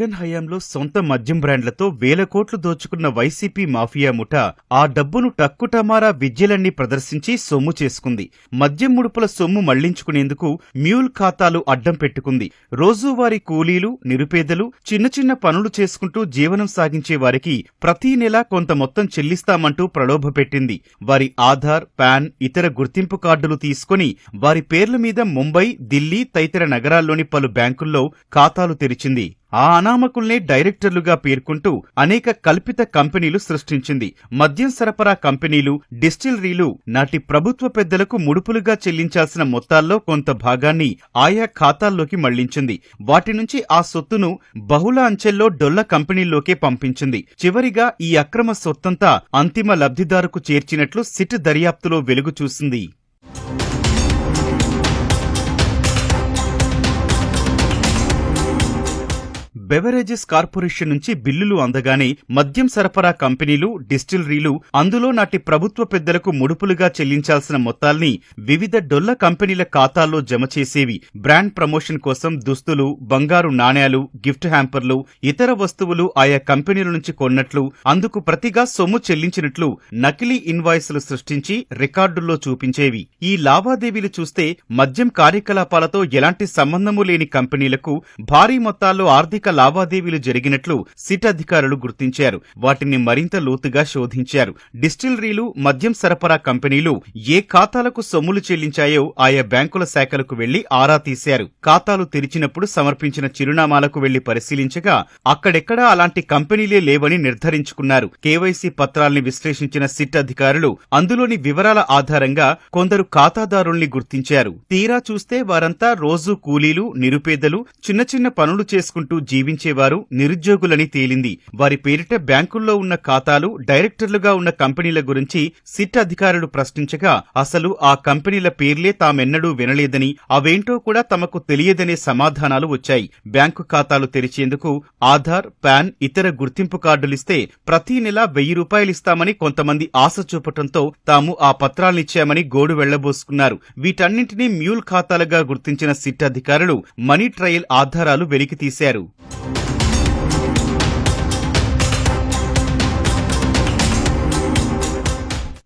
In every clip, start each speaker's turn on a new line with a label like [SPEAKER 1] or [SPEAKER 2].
[SPEAKER 1] జగన్ హయాంలో సొంత మద్యం బ్రాండ్లతో వేల కోట్లు దోచుకున్న వైసీపీ మాఫియా ముఠా ఆ డబ్బును టక్కుటమారా విద్యలన్నీ ప్రదర్శించి సొమ్ము చేసుకుంది. మద్యం ముడుపుల సొమ్ము మళ్ళించుకునేందుకు మ్యూల్ ఖాతాలు అడ్డం పెట్టుకుంది. రోజువారీ కూలీలు నిరుపేదలు చిన్న చిన్న పనులు చేసుకుంటూ జీవనం సాగించే వారికి ప్రతి నెలా కొంత మొత్తం చెల్లిస్తామంటూ ప్రలోభపెట్టింది వారి ఆధార్ పాన్ ఇతర గుర్తింపు కార్డులు తీసుకుని వారి పేర్ల మీద ముంబై ఢిల్లీ తదితర నగరాల్లోని పలు బ్యాంకుల్లో ఖాతాలు తెరిచింది. ఆ అనామకుల్నే డైరెక్టర్లుగా పేర్కొంటూ అనేక కల్పిత కంపెనీలు సృష్టించింది. మద్యం సరఫరా కంపెనీలు డిస్టిలరీలు నాటి ప్రభుత్వ పెద్దలకు ముడుపులుగా చెల్లించాల్సిన మొత్తాల్లో కొంత భాగాన్ని ఆయా ఖాతాల్లోకి మళ్ళించింది. వాటి నుంచి ఆ సొత్తును బహుళ అంచెల్లో డొల్ల కంపెనీల్లోకే పంపించింది. చివరిగా ఈ అక్రమ సొత్తంతా అంతిమ లబ్ధిదారుకు చేర్చినట్లు సిట్ దర్యాప్తులో వెలుగు చూసింది. బెవరేజెస్ కార్పొరేషన్ నుంచి బిల్లులు అందగానే మద్యం సరఫరా కంపెనీలు డిస్టిలరీలు అందులో నాటి ప్రభుత్వ పెద్దలకు ముడుపులుగా చెల్లించాల్సిన మొత్తాల్ని వివిధ డొల్ల కంపెనీల ఖాతాల్లో జమ చేసేవి. బ్రాండ్ ప్రమోషన్ కోసం దుస్తులు బంగారు నాణేలు గిఫ్ట్ హ్యాంపర్లు ఇతర వస్తువులు ఆయా కంపెనీల నుంచి కొన్నట్లు అందుకు ప్రతిగా సొమ్ము చెల్లించినట్లు నకిలీ ఇన్వాయిస్లు సృష్టించి రికార్డుల్లో చూపించేవి. ఈ లావాదేవీలు చూస్తే మద్యం కార్యకలాపాలతో ఎలాంటి సంబంధము లేని కంపెనీలకు భారీ మొత్తాల్లో ఆర్థిక లావాదేవీలు జరిగినట్లు సిట్ అధికారులు గుర్తించారు. వాటిని మరింత లోతుగా శోధించారు. డిస్టిలరీలు మద్యం సరఫరా కంపెనీలు ఏ ఖాతాలకు సొమ్ములు చెల్లించాయో ఆయా బ్యాంకుల శాఖలకు వెళ్ళి ఆరా తీశారు. ఖాతాలు తెరిచినప్పుడు సమర్పించిన చిరునామాలకు వెళ్ళి పరిశీలించగా అక్కడెక్కడా అలాంటి కంపెనీలే లేవని నిర్ధారించుకున్నారు. కేవైసీ పత్రాల్ని విశ్లేషించిన సిట్ అధికారులు అందులోని వివరాల ఆధారంగా కొందరు ఖాతాదారుల్ని గుర్తించారు. తీరా చూస్తే వారంతా రోజు కూలీలు నిరుపేదలు చిన్న చిన్న పనులు చేసుకుంటూ జీవి జీవించేవారు నిరుద్యోగులని తేలింది. వారి పేరిట బ్యాంకుల్లో ఉన్న ఖాతాలు డైరెక్టర్లుగా ఉన్న కంపెనీల గురించి సిట్ అధికారులు ప్రశ్నించగా అసలు ఆ కంపెనీల పేర్లే తామెన్నడూ వినలేదని అవేంటో కూడా తమకు తెలియదనే సమాధానాలు వచ్చాయి. బ్యాంకు ఖాతాలు తెరిచేందుకు ఆధార్ పాన్ ఇతర గుర్తింపు కార్డులిస్తే ప్రతి నెల వెయ్యి రూపాయలిస్తామని కొంతమంది ఆశ చూపటంతో తాము ఆ పత్రాలిచ్చామని గోడు వెళ్ళబోసుకున్నారు. వీటన్నింటినీ మ్యూల్ ఖాతాలుగా గుర్తించిన సిట్ అధికారులు మనీ ట్రయల్ ఆధారాలు వెలికితీశారు. Bye.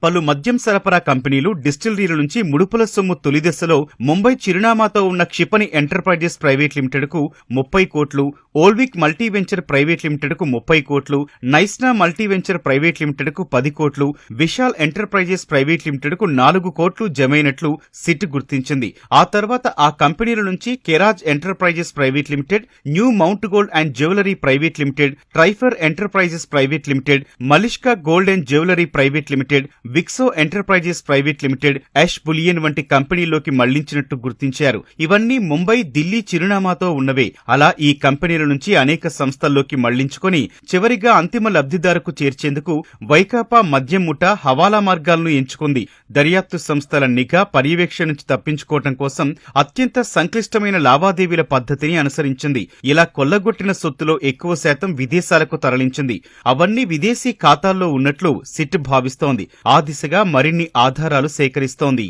[SPEAKER 1] పలు మద్యం సరఫరా కంపెనీలు డిస్టిలరీల నుంచి ముడుపుల సొమ్ము తొలి దశలో ముంబై చిరునామాతో ఉన్న క్షిపణి ఎంటర్ప్రైజెస్ ప్రైవేట్ లిమిటెడ్కు ముప్పై కోట్లు ఓల్విక్ మల్టీ వెంచర్ ప్రైవేట్ లిమిటెడ్కు ముప్పై కోట్లు నైస్నా మల్టీ వెంచర్ ప్రైవేట్ లిమిటెడ్కు పది కోట్లు విశాల్ ఎంటర్ప్రైజెస్ ప్రైవేట్ లిమిటెడ్కు నాలుగు కోట్లు జమైనట్లు సిట్ గుర్తించింది. ఆ తర్వాత ఆ కంపెనీల నుంచి కెరాజ్ enterprises private limited new mount gold and jewellery private limited ట్రైఫర్ enterprises private limited Malishka gold and jewellery private limited Vixo enterprises private limited Yash bullion వంటి కంపెనీలోకి మళ్ళించినట్టు గుర్తించారు. ఇవన్నీ ముంబై ఢిల్లీ చిరునామాతో ఉన్నవే. అలా ఈ కంపెనీల నుంచి అనేక సంస్థల్లోకి మళ్ళించుకొని చివరిగా అంతిమ లబ్ధిదారుకు చేర్చేందుకు వైకాపా మద్యం ముఠ హవాలా మార్గాలను ఎంచుకుంది. దర్యాప్తు సంస్థల నిఘా పర్యవేక్షణ నుంచి తప్పించుకోవటం కోసం అత్యంత సంక్లిష్టమైన లావాదేవీల పద్ధతిని అనుసరించింది. ఇలా కొల్లగొట్టిన సొత్తులో ఎక్కువ శాతం విదేశాలకు తరలించింది. అవన్నీ విదేశీ ఖాతాల్లో ఉన్నట్లు సిట్ భావిస్తోంది. ఆ దిశగా మరిన్ని ఆధారాలు సేకరిస్తోంది.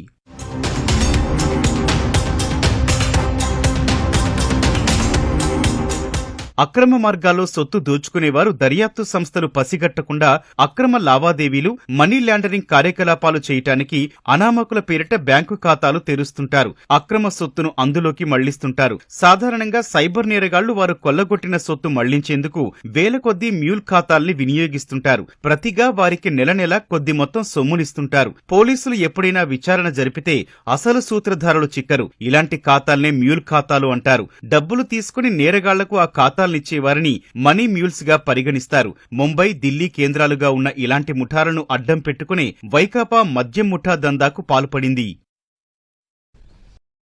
[SPEAKER 1] అక్రమ మార్గాల్లో సొత్తు దోచుకునేవారు దర్యాప్తు సంస్థలు పసిగట్టకుండా అక్రమ లావాదేవీలు మనీ లాండరింగ్ కార్యకలాపాలు చేయటానికి అనామకుల పేరిట బ్యాంకు ఖాతాలు తెరుస్తుంటారు. అక్రమ సొత్తును అందులోకి మళ్ళిస్తుంటారు. సాధారణంగా సైబర్ నేరగాళ్ళు వారు కొల్లగొట్టిన సొత్తు మళ్ళించేందుకు వేల కొద్దీ మ్యూల్ ఖాతాల్ని వినియోగిస్తుంటారు. ప్రతిగా వారికి నెల నెల కొద్ది మొత్తం సొమ్మునిస్తుంటారు. పోలీసులు ఎప్పుడైనా విచారణ జరిపితే అసలు సూత్రధారులు చిక్కరు. ఇలాంటి ఖాతాల్నే మ్యూల్ ఖాతాలు అంటారు. డబ్బులు తీసుకుని నేరగాళ్ళకు ఆ ఖాతా ఖాతాలనిచ్చే వారిని మనీ మ్యూల్స్గా పరిగణిస్తారు. ముంబై ఢిల్లీ కేంద్రాలుగా ఉన్న ఇలాంటి ముఠాలను అడ్డం పెట్టుకునే వైకాపా మద్యం ముఠా దందాకు పాల్పడింది.